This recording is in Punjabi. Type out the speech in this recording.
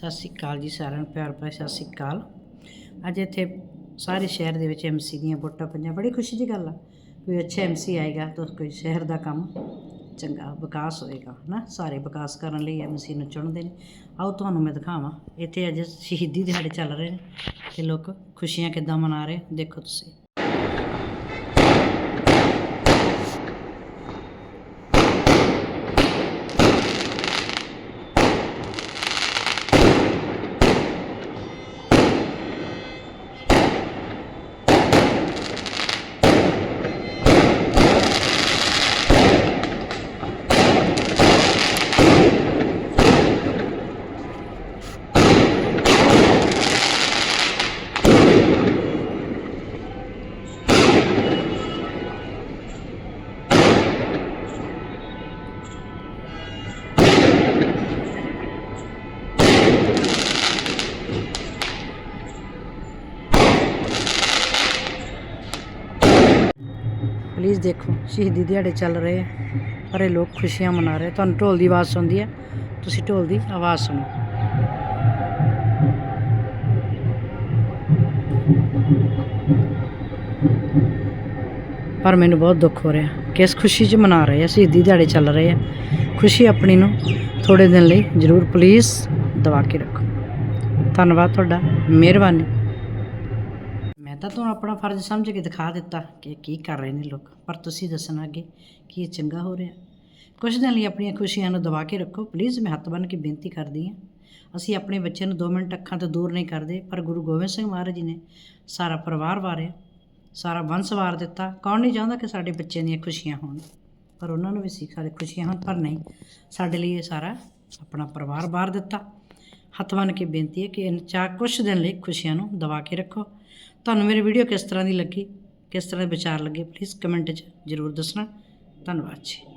ਸਤਿ ਸ਼੍ਰੀ ਅਕਾਲ ਜੀ ਸਾਰਿਆਂ ਨੂੰ, ਪਿਆਰ ਭਰੀ ਸਤਿ ਸ਼੍ਰੀ ਅਕਾਲ। ਅੱਜ ਇੱਥੇ ਸਾਰੇ ਸ਼ਹਿਰ ਦੇ ਵਿੱਚ ਐਮਸੀ ਦੀਆਂ ਵੋਟਾਂ ਪਈਆਂ, ਬੜੀ ਖੁਸ਼ੀ ਦੀ ਗੱਲ ਆ ਕੋਈ ਅੱਛਾ ਐਮਸੀ ਆਏਗਾ ਤਾਂ ਕੋਈ ਸ਼ਹਿਰ ਦਾ ਕੰਮ ਚੰਗਾ ਵਿਕਾਸ ਹੋਏਗਾ ਨਾ ਸਾਰੇ ਵਿਕਾਸ ਕਰਨ ਲਈ ਐਮਸੀ ਨੂੰ ਚੁਣਦੇ ਨੇ। ਆਓ ਤੁਹਾਨੂੰ ਮੈਂ ਦਿਖਾਵਾਂ, ਇੱਥੇ ਅੱਜ ਸ਼ਹੀਦੀ ਦਿਹਾੜੇ ਚੱਲ ਰਹੇ ਨੇ ਤੇ ਲੋਕ ਖੁਸ਼ੀਆਂ ਕਿੱਦਾਂ ਮਨਾ ਰਹੇ, ਦੇਖੋ ਤੁਸੀਂ। ਪਲੀਜ਼ ਦੇਖੋ, ਸ਼ਹੀਦੀ ਦਿਹਾੜੇ ਚੱਲ ਰਹੇ ਆ, ਪਰ ਇਹ ਲੋਕ ਖੁਸ਼ੀਆਂ ਮਨਾ ਰਹੇ ਤੁਹਾਨੂੰ ਢੋਲ ਦੀ ਆਵਾਜ਼ ਸੁਣਦੀ ਹੈ ਤੁਸੀਂ ਢੋਲ ਦੀ ਆਵਾਜ਼ ਸੁਣੋ। ਪਰ ਮੈਨੂੰ ਬਹੁਤ ਦੁੱਖ ਹੋ ਰਿਹਾ ਕਿ ਇਸ ਖੁਸ਼ੀ 'ਚ ਮਨਾ ਰਹੇ ਆ, ਸ਼ਹੀਦੀ ਦਿਹਾੜੇ ਚੱਲ ਰਹੇ ਆ। ਖੁਸ਼ੀ ਆਪਣੀ ਨੂੰ ਥੋੜੇ ਦਿਨ ਲਈ ਜ਼ਰੂਰ ਪਲੀਜ਼ ਦਬਾ ਕੇ ਰੱਖੋ। ਧੰਨਵਾਦ ਤੁਹਾਡਾ, ਮਿਹਰਬਾਨੀ। ਤਾਂ ਤੁਹਾਨੂੰ ਆਪਣਾ ਫਰਜ਼ ਸਮਝ ਕੇ ਦਿਖਾ ਦਿੱਤਾ ਕਿ ਕੀ ਕਰ ਰਹੇ ਨੇ ਲੋਕ। ਪਰ ਤੁਸੀਂ ਦੱਸਣਾ ਅੱਗੇ ਕਿ ਇਹ ਚੰਗਾ ਹੋ ਰਿਹਾ। ਕੁਝ ਦਿਨ ਲਈ ਆਪਣੀਆਂ ਖੁਸ਼ੀਆਂ ਨੂੰ ਦਬਾ ਕੇ ਰੱਖੋ। ਪਲੀਜ਼ ਮੈਂ ਹੱਥ ਬੰਨ੍ਹ ਕੇ ਬੇਨਤੀ ਕਰਦੀ ਹਾਂ। ਅਸੀਂ ਆਪਣੇ ਬੱਚਿਆਂ ਨੂੰ 2 ਮਿੰਟ ਅੱਖਾਂ ਤੋਂ ਦੂਰ ਨਹੀਂ ਕਰਦੇ, ਪਰ ਗੁਰੂ ਗੋਬਿੰਦ ਸਿੰਘ ਮਹਾਰਾਜ ਜੀ ਨੇ ਸਾਰਾ ਪਰਿਵਾਰ ਵਾਰਿਆ, ਸਾਰਾ ਵੰਸ਼ ਵਾਰ ਦਿੱਤਾ। ਕੌਣ ਨਹੀਂ ਚਾਹੁੰਦਾ ਕਿ ਸਾਡੇ ਬੱਚਿਆਂ ਦੀਆਂ ਖੁਸ਼ੀਆਂ ਹੋਣ? ਪਰ ਉਹਨਾਂ ਨੂੰ ਵੀ ਸੀ ਸਾਡੇ ਖੁਸ਼ੀਆਂ ਹੋਣ, ਪਰ ਨਹੀਂ। ਸਾਡੇ ਲਈ ਇਹ ਸਾਰਾ ਆਪਣਾ ਪਰਿਵਾਰ ਵਾਰ ਦਿੱਤਾ। ਹੱਥ ਬੰਨ੍ਹ ਕੇ ਬੇਨਤੀ ਹੈ ਕਿ ਇਨ ਚਾਹ ਕੁਛ ਦਿਨ ਲਈ ਖੁਸ਼ੀਆਂ ਨੂੰ ਦਬਾ ਕੇ ਰੱਖੋ। ਤੁਹਾਨੂੰ ਮੇਰੀ ਵੀਡੀਓ ਕਿਸ ਤਰ੍ਹਾਂ ਦੀ ਲੱਗੀ, ਕਿਸ ਤਰ੍ਹਾਂ ਦੇ ਵਿਚਾਰ ਲੱਗੇ ਪਲੀਜ਼ ਕਮੈਂਟ 'ਚ ਜ਼ਰੂਰ ਦੱਸਣਾ। ਧੰਨਵਾਦ ਜੀ।